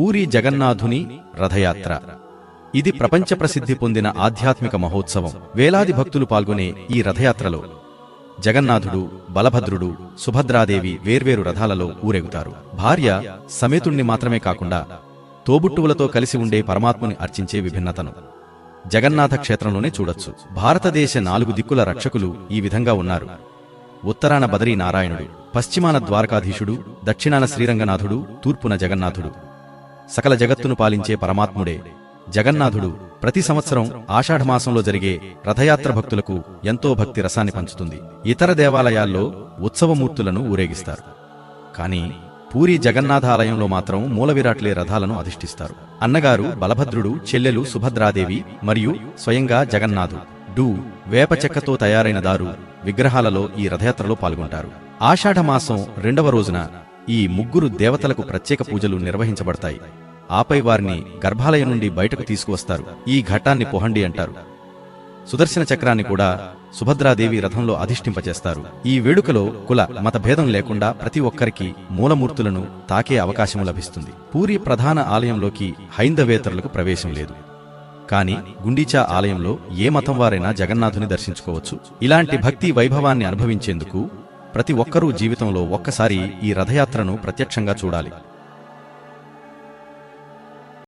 పూరి జగన్నాథుని రథయాత్ర. ఇది ప్రపంచ ప్రసిద్ధి పొందిన ఆధ్యాత్మిక మహోత్సవం. వేలాది భక్తులు పాల్గొనే ఈ రథయాత్రలో జగన్నాథుడు బలభద్రుడు సుభద్రాదేవి వేర్వేరు రథాలలో ఊరేగుతారు. భార్య సమేతుణ్ణి మాత్రమే కాకుండా తోబుట్టువులతో కలిసి ఉండే పరమాత్ముని అర్చించే విభిన్నతను జగన్నాథ క్షేత్రంలోనే చూడొచ్చు. భారతదేశ నాలుగు దిక్కుల రక్షకులు ఈ విధంగా ఉన్నారు. ఉత్తరాన బదరీ నారాయణుడు పశ్చిమాన ద్వారకాధీశుడు దక్షిణాన శ్రీరంగనాథుడు తూర్పున జగన్నాథుడు. సకల జగత్తును పాలించే పరమాత్ముడే. జగన్నాథుడు ప్రతి సంవత్సరం ఆషాఢమాసంలో జరిగే రథయాత్ర భక్తులకు ఎంతో భక్తి రసాన్ని పంచుతుంది. ఇతర దేవాలయాల్లో ఉత్సవమూర్తులను ఊరేగిస్తారు. కానీ పూరి జగన్నాథ ఆలయంలో మాత్రం మూలవిరాట్లే రథాలను అధిష్ఠిస్తారు. అన్నగారు బలభద్రుడు చెల్లెలు సుభద్రాదేవి మరియు స్వయంగా జగన్నాథు డు వేప చెక్కతో తయారైన దారు విగ్రహాలలో ఈ రథయాత్రలో పాల్గొంటారు. ఆషాఢమాసం రెండవ రోజున ఈ ముగ్గురు దేవతలకు ప్రత్యేక పూజలు నిర్వహించబడతాయి. ఆపై వారిని గర్భాలయం నుండి బయటకు తీసుకువస్తారు. ఈ ఘట్టాన్ని పొహండి అంటారు. సుదర్శన చక్రాన్ని కూడా సుభద్రాదేవి రథంలో అధిష్ఠింపచేస్తారు. ఈ వేడుకలో కుల మత భేదం లేకుండా ప్రతి ఒక్కరికి మూలమూర్తులను తాకే అవకాశం లభిస్తుంది. పూరి ప్రధాన ఆలయంలోకి హైందవేతరులకు ప్రవేశం లేదు. కాని గుండీచా ఆలయంలో ఏ మతం వారైనా జగన్నాథుని దర్శించుకోవచ్చు. ఇలాంటి భక్తి వైభవాన్ని అనుభవించేందుకు ప్రతి ఒక్కరూ జీవితంలో ఒక్కసారి ఈ రథయాత్రను ప్రత్యక్షంగా చూడాలి.